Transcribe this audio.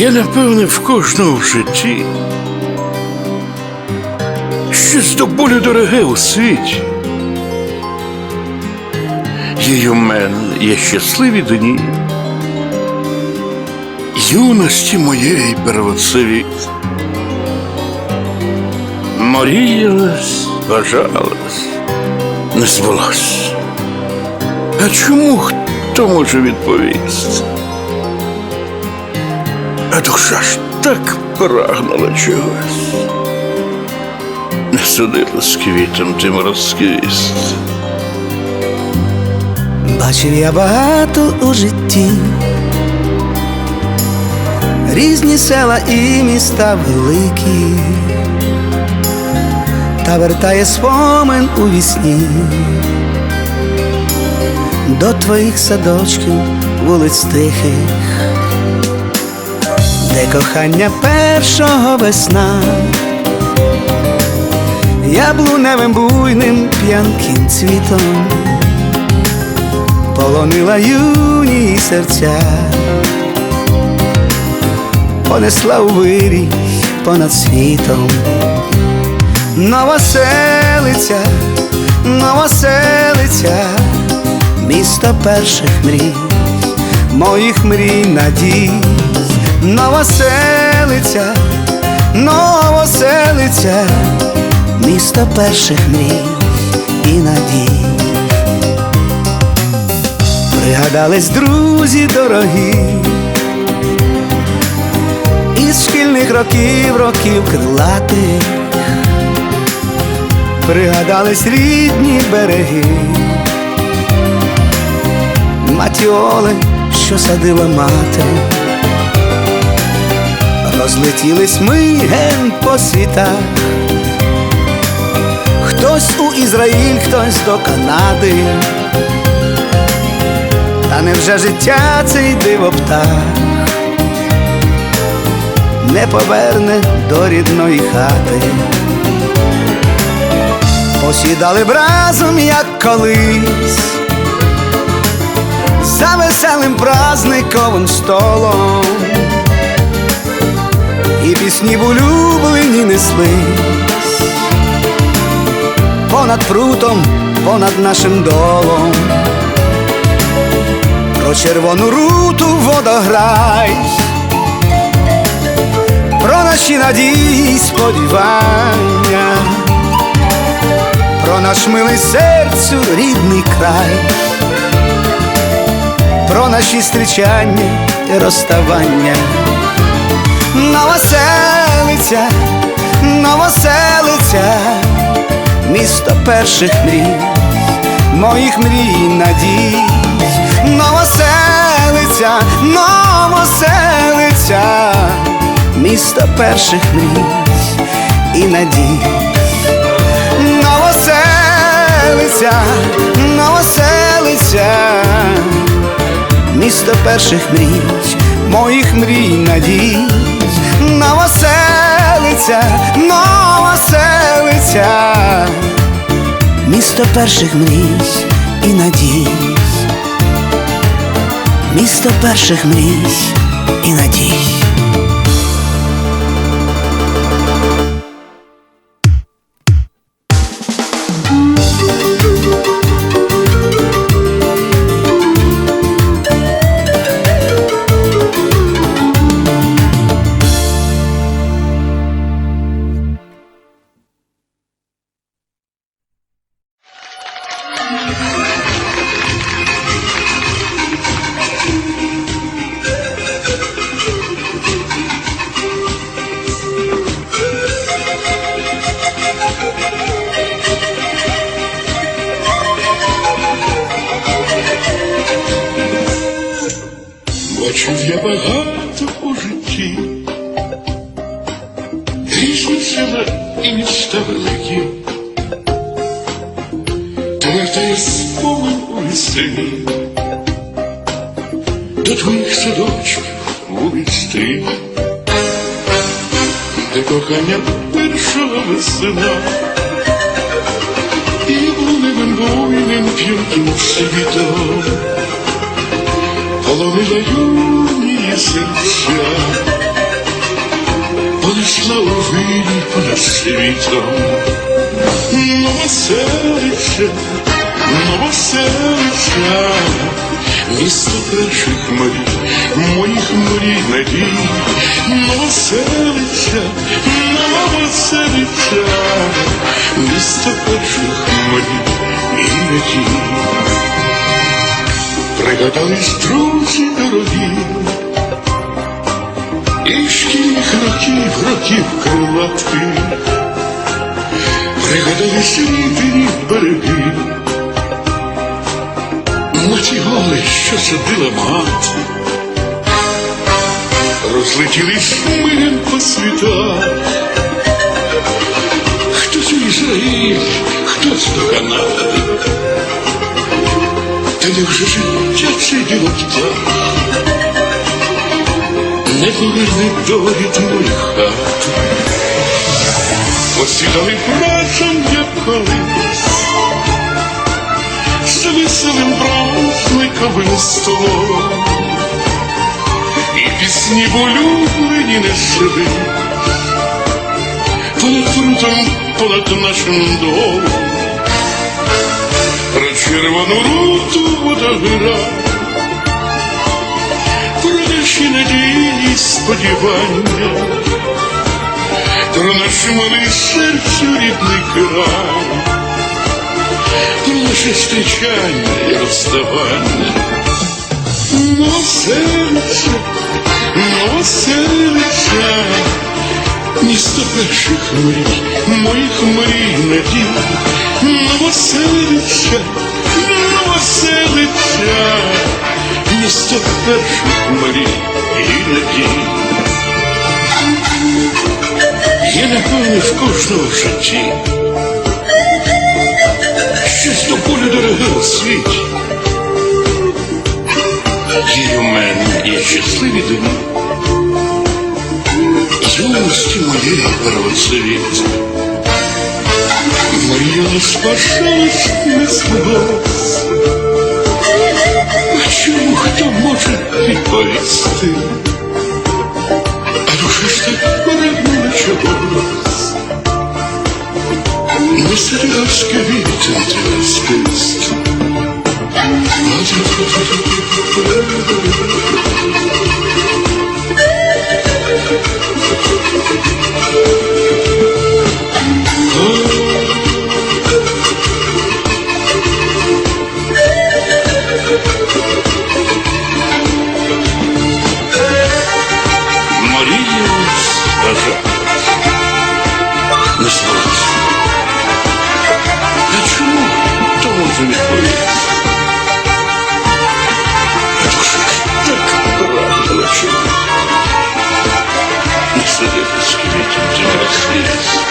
Напевне, в кожного в житті щось до болю дороге у світі. Є у мене є щасливі дні, юності моєї первоцвіт. Моріялась, бажалась, не збулось. А чому хто може відповісти? А душа ж так прагнула чогось. Не судила з квітом тим розквіст. Бачив я багато у житті, різні села і міста великі, та вертає спомин у вісні до твоїх садочків, вулиць тихих, де кохання першого весна, яблуневим буйним п'янким цвітом полонила юні серця, понесла у вирій понад світом, новоселиця, новоселиця, місто перших мрій, моїх мрій надій, новоселиця, новоселиця, місто перших мрій і надій. Пригадались друзі дорогі, із шкільних років, років крилатих, пригадались рідні береги, матіоли, що садила мати, розлетілись ми ген по світах, хтось у Ізраїль, хтось до Канади. Та невже життя цей дивоптах не поверне до рідної хати? Посідали б разом, як колись, за веселим празниковим столом, пісні в улюблені неслись понад прутом, понад нашим долом. Про червону руту водограй, про наші надії, сподівання, про наш милий серцю рідний край, про наші зустрічання і розставання, новоселиця, новоселиця, місто перших мрій, моїх мрій надій новоселиця, новоселиця, місто перших мрій і надій. Новоселиця, новоселиця, місто перших мрій, моїх мрій надій. Новоселиця, новоселиця, місто перших мрій і надій місто перших мрій і надій. Бачив я багато у житті, різні села і міста великі, та вертає спомин у весені, до твоїх садочків вулиць ти, де кохання першого весна, і луневим буйним п'янким світом полонила юні серця, вийшла у вирій понад світом. Новоселиця, новоселиця, місто перших морів, моїх мрій надій, новоселиця, новоселиця, місто перших морів і надій. Пригадались друзі дорогі, і шкільних років, років крилатих, пригадались рідні береги, ті голи, що садила мати, розлетілись миром Та невже життя діло птах? Не поверне долі твої хати, Посідали разом, як колись, з веселим праздниковим столом, і пісні улюблені несели, понад фронтом, понад нашим домом. Червону руту водогра, про наші надії сподівання, про наш малий серцю рідний край, про наше зустрічання і розставання. Но серце, но серця, місто перших мрій, моїх мрій надій, новоселиця, перших мрій і надій. Є напевне в кожного житті, щось до болю дороге у світі. Є у мене є щасливі дні, юності моєї первоцвіт. Моя не спасалась не. А чому хто може відповісти? А душа ж так поряднула чогось. Не серйозки to, to experience.